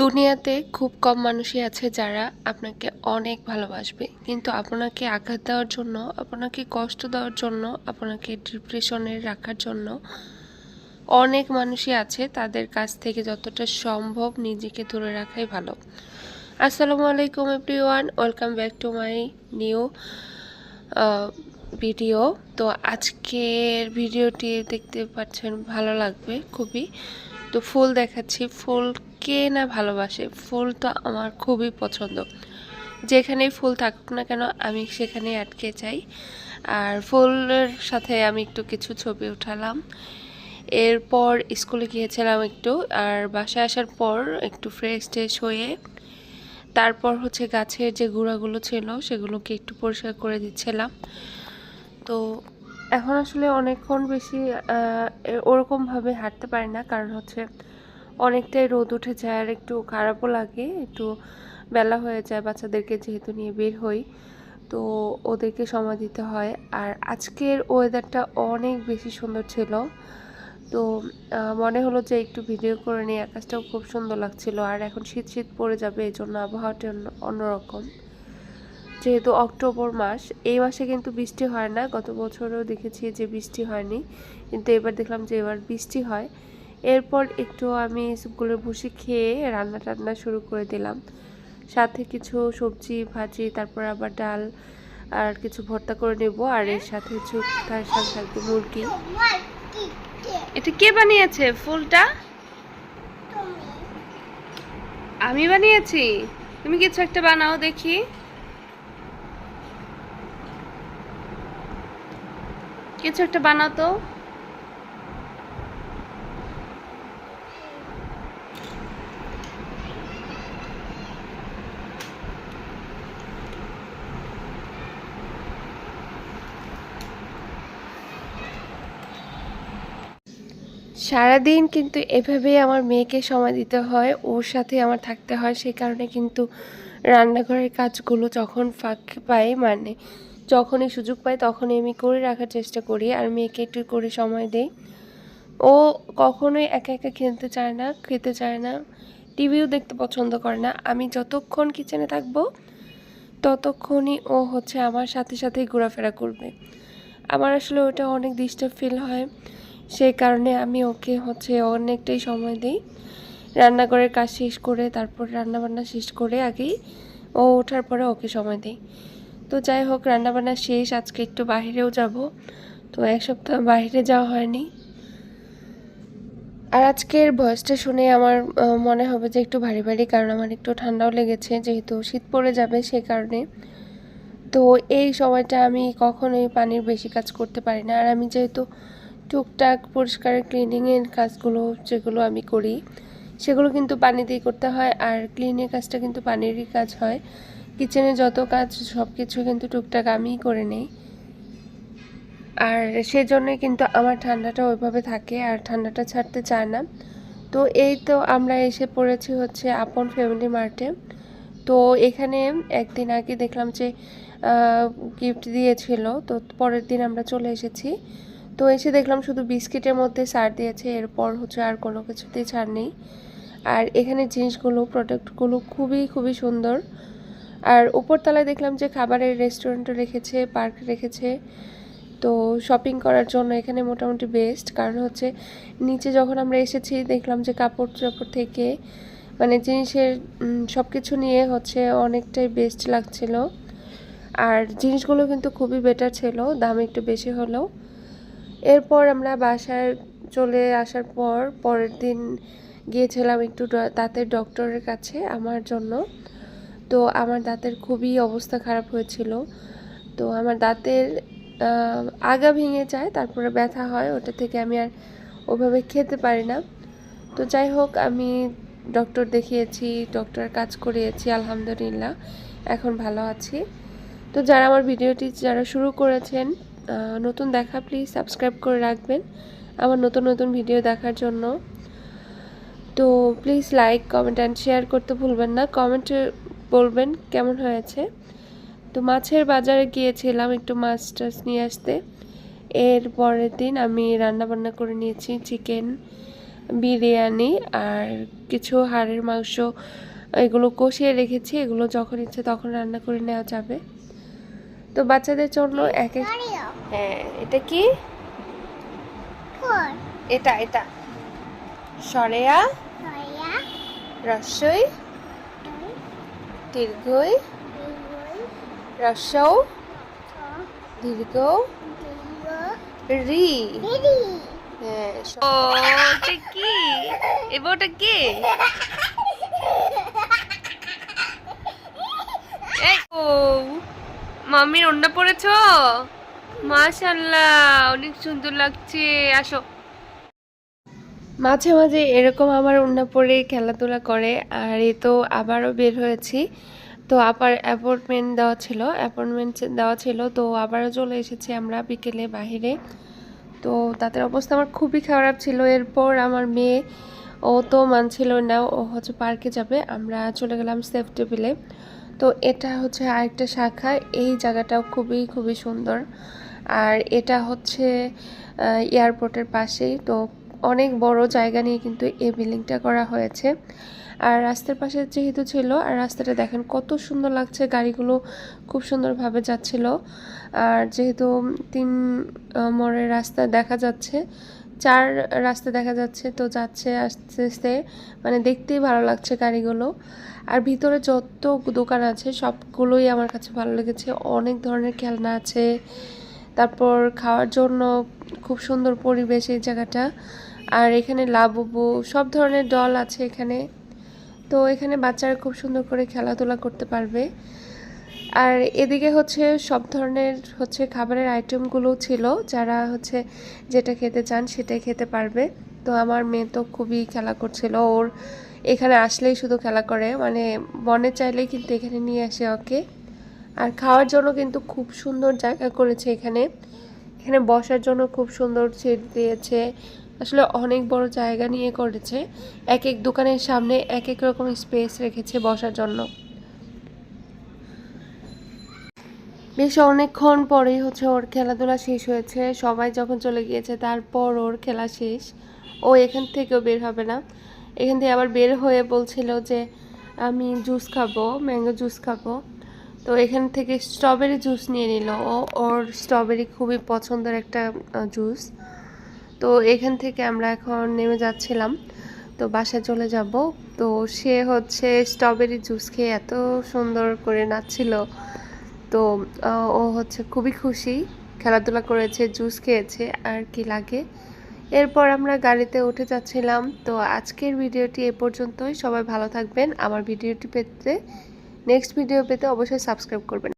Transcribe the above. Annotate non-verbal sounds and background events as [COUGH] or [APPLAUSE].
দুনিয়াতে খুব কম মানুষই আছে যারা আপনাকে অনেক ভালোবাসবে। কিন্তু আপনাকে আঘাত দেওয়ার জন্য, আপনাকে কষ্ট দেওয়ার জন্য, আপনাকে ডিপ্রেশনে রাখার জন্য অনেক মানুষই আছে তাদের কাছ থেকে যতটা সম্ভব নিজেকে দূরে রাখাই ভালো। আসসালামু আলাইকুম everyone, welcome back to my new video. তো আজকের ভিডিওটি দেখতে পাচ্ছেন, ভালো লাগবে খুবই। তো ফুল দেখাচ্ছি, ফুল কে না ভালোবাসে, ফুল তো আমার খুবই পছন্দ। যেখানেই ফুল থাকুক না কেন, আমি সেখানে আটকে যাই। আর ফুলের সাথে আমি একটু কিছু ছবি উঠালাম। এরপর স্কুলে গিয়েছিলাম একটু, আর বাসায় আসার পর একটু ফ্রেশ ট্রেশ হয়ে তারপর হচ্ছে গাছের যে গুঁড়াগুলো ছিল, সেগুলোকে একটু পরিষ্কার করে দিচ্ছিলাম। তো এখন আসলে অনেকক্ষণ বেশি ওরকমভাবে হাঁটতে পারি না। কারণ হচ্ছে অনেকটাই রোদ উঠে যায় আর একটু খারাপও লাগে, একটু বেলা হয়ে যায়, বাচ্চাদেরকে যেহেতু নিয়ে বের হই। তো ওদেরকে সময় দিতে হয়। আর আজকের ওয়েদারটা অনেক বেশি সুন্দর ছিল। তো মনে হলো যে একটু ভিডিও করে নিই। আকাশটাও খুব সুন্দর লাগছিল। আর এখন শীত শীত পড়ে যাবে এই জন্য আবহাওয়াটা অন্য- অন্যরকম। যেহেতু অক্টোবর মাস, এই মাসে কিন্তু বৃষ্টি হয় না। গত বছরেও দেখেছি যে বৃষ্টি হয়নি। কিন্তু এবার দেখলাম যে এবার বৃষ্টি হয়। এরপর একটু আমি সবগুলোর ভুসি খেয়ে রান্না টান্না শুরু করে দিলাম। সাথে কিছু সবজি, ভাজি, তারপর আবার ডাল আর কিছু ভর্তা করে নেব। আর এর সাথে হচ্ছে তার সাথে থাকবে মুরগি। এটা কে বানিয়েছে? ফুলটা? আমি বানিয়েছি। তুমি কিছু একটা বানাও দেখি। কিছু একটা বানাও তো। সারাদিন কিন্তু এভাবেই আমার মেয়েকে সময় দিতে হয়, ওর সাথে আমার থাকতে হয়। সেই কারণে কিন্তু রান্নাঘরের কাজগুলো যখন ফাঁক পাই মানে যখনই সুযোগ পাই তখনই আমি করে রাখার চেষ্টা করি আর মেয়েকে একটু করে সময় দিই। ও কখনোই একা একা খেলতে চায় না, খেতে চায় না, টিভিও দেখতে পছন্দ করে না। আমি যতক্ষণ কিচেনে থাকব, ততক্ষণই ও হচ্ছে আমার সাথে সাথেই ঘোরাফেরা করবে। আমার আসলে ওটা অনেক ডিস্টার্ব ফিল হয়। সেই কারণে আমি ওকে হচ্ছে অনেকটাই সময় দিই। রান্নাঘরের কাজ শেষ করে তারপর রান্নাবান্না শেষ করে আগেই ও ওঠার পরে ওকে সময় দিই। তো যাই হোক, রান্নাবান্না শেষ, আজকে একটু বাইরেও যাব। তো এক সপ্তাহ বাইরে যাওয়া হয়নি। আর আজকের ভয়েসটা শুনে আমার মনে হবে যে একটু ভারী ভারী, কারণ আমার একটু ঠান্ডাও লেগেছে, যেহেতু শীত পড়ে যাবে সেই কারণে। তো এই সময়টা আমি কখনোই পানির বেশি কাজ করতে পারি না। আর আমি যেহেতু টুকটাক পরিষ্কার ক্লিনিংয়ের কাজগুলো যেগুলো আমি করি, সেগুলো কিন্তু পানি দিয়ে করতে হয় আর ক্লিনের কাজটা কিন্তু পানিরই কাজ হয়। কিচেনে যত কাজ সব কিছু কিন্তু টুকটাক আমিই করে নেই। আর সেজন্য কিন্তু আমার ঠান্ডাটা ওইভাবে থাকে আর ঠান্ডাটা ছাড়তে চায় না। তো এই তো আমরা এসে পড়েছি হচ্ছে আপন ফ্যামিলি মার্টে তো এখানে একদিন আগে দেখলাম যে গিফট দিয়েছিল, তো পরের দিন আমরা চলে এসেছি। তো এসে দেখলাম শুধু বিস্কিটের মধ্যে ছাড় দিয়েছে, এরপর হচ্ছে আর কোনো কিছুতেই ছাড় নেই। আর এখানে জিনিসগুলো প্রোডাক্টগুলো খুবই খুবই সুন্দর। আর উপরতলায় দেখলাম যে খাবারের রেস্টুরেন্টও রেখেছে পার্ক রেখেছে। তো শপিং করার জন্য এখানে মোটামুটি বেস্ট কারণ হচ্ছে নিচে যখন আমরা এসেছি দেখলাম যে কাপড় চাপড় থেকে মানে জিনিসের সব কিছু নিয়ে হচ্ছে অনেকটাই বেস্ট লাগছিল। আর জিনিসগুলো কিন্তু খুবই বেটার ছিল, দাম একটু বেশি হলেও। এরপর আমরা বাসায় চলে আসার পর পরের দিন গিয়েছিলাম একটু দাঁতের ডক্টরের কাছে আমার জন্য। তো আমার দাঁতের খুবই অবস্থা খারাপ হয়েছিল। তো আমার দাঁতের আগা ভেঙে যায়, তারপরে ব্যথা হয়, ওটা থেকে আমি আর ওভাবে খেতে পারি না। তো যাই হোক, আমি ডক্টর দেখিয়েছি ডক্টর কাজ করিয়েছি, আলহামদুলিল্লাহ, এখন ভালো আছি। তো যারা আমার ভিডিওটি যারা শুরু করেছেন নতুন দেখা প্লিজ সাবস্ক্রাইব করে রাখবেন আমার নতুন নতুন ভিডিও দেখার জন্য। তো please like comment and share করতে ভুলবেন না। কমেন্টে বলবেন কেমন হয়েছে। তো মাছের বাজারে গিয়েছিলাম একটু মাছ টাছ নিয়ে আসতে। এর পরের দিন আমি রান্না বান্না করে নিয়েছি চিকেন বিরিয়ানি আর কিছু হাড়ের মাংস। এগুলো কষিয়ে রেখেছি। এগুলো যখন ইচ্ছে তখন রান্না করে নেওয়া যাবে। তো বাচ্চাদের জন্য এক এক. হ্যাঁ এটা কি? এটা এটা। সরেয়া. রসই. দীর্ঘই। Three. দীর্ঘ। রি। হ্যাঁ ওটা কি? এবার ওটা কি? [LAUGHS] এই ও মামির ওন্না পড়েছো? মাশাল্লাহ অনেক সুন্দর লাগছে। আসো। মাঝে মাঝে এরকম আমার উন্না পরে খেলাধুলা করে, আর এ তো আবারও বের হয়েছি। তো আবার অ্যাপয়েন্টমেন্ট দেওয়া ছিল অ্যাপয়েন্টমেন্ট দেওয়া ছিল, তো আবারও চলে এসেছি আমরা বিকেলে বাহিরে। তো তাদের অবস্থা আমার খুবই খারাপ ছিল। এরপর আমার মেয়ে, ও তো মানছিল না, ও হচ্ছে পার্কে যাবে, আমরা চলে গেলাম সেফ টেবিলে তো এটা হচ্ছে আরেকটা শাখা, এই জায়গাটাও খুবই খুবই সুন্দর। আর এটা হচ্ছে এয়ারপোর্টের পাশেই। তো অনেক বড় জায়গা নিয়ে কিন্তু এই বিল্ডিংটা করা হয়েছে। আর রাস্তার পাশে যেহেতু ছিল, আর রাস্তাটা দেখেন কত সুন্দর লাগছে, গাড়িগুলো খুব সুন্দরভাবে যাচ্ছিল। আর যেহেতু তিন মোড়ের রাস্তা দেখা যাচ্ছে, চার রাস্তা দেখা যাচ্ছে, তো যাচ্ছে আস্তে আস্তে মানে দেখতেই ভালো লাগছে গাড়িগুলো। আর ভিতরে যত দোকান আছে, সবগুলোই আমার কাছে ভালো লেগেছে। অনেক ধরনের খেলনা আছে তারপর খাওয়ার জন্য খুব সুন্দর পরিবেশ এই জায়গাটা। আর এখানে লাবুবু, সব ধরনের ডল আছে এখানে। তো এখানে বাচ্চারা খুব সুন্দর করে খেলাধুলা করতে পারবে। আর এদিকে হচ্ছে সব ধরনের হচ্ছে খাবারের আইটেমগুলো ছিল, যারা হচ্ছে যেটা খেতে চান সেটাই খেতে পারবে। তো আমার মেয়ে তো খুবই খেলা করছিল, ওর এখানে আসলেই শুধু খেলা করে। মানে মনে চাইলেই কিন্তু এখানে নিয়ে আসে ওকে। আর খাওয়ার জন্য কিন্তু খুব সুন্দর জায়গা করেছে এখানে। এখানে বসার জন্য খুব সুন্দর সিট দিয়েছে। আসলে অনেক বড় জায়গা নিয়ে করেছে। এক এক দোকানের সামনে এক এক রকম স্পেস রেখেছে বসার জন্য। বেশ অনেকক্ষণ পরেই হচ্ছে ওর খেলাধুলা শেষ হয়েছে। সবাই যখন চলে গিয়েছে, তারপর ওর খেলা শেষ। ও এখান থেকেও বের হবে না। এখান থেকে আবার বের হয়ে বলছিল যে, আমি জুস খাব, ম্যাঙ্গো জুস খাব। তো এখান থেকে স্ট্রবেরি জুস নিয়ে নিল ও। ওর স্ট্রবেরি খুবই পছন্দের একটা জুস তো এখান থেকে আমরা এখন নেমে যাচ্ছিলাম। তো বাসায় চলে যাব। তো সে হচ্ছে স্ট্রবেরি জুস খেয়ে এত সুন্দর করে নাচছিল। তো ও হচ্ছে খুবই খুশি। খেলাধুলা করেছে জুস খেয়েছে, আর কি লাগে। এরপর আমরা গাড়িতে উঠে যাচ্ছিলাম। তো আজকের ভিডিওটি এ পর্যন্তই। সবাই ভালো থাকবেন। আমার ভিডিওটি পেতে নেক্সট ভিডিও পেতে অবশ্যই সাবস্ক্রাইব করবেন।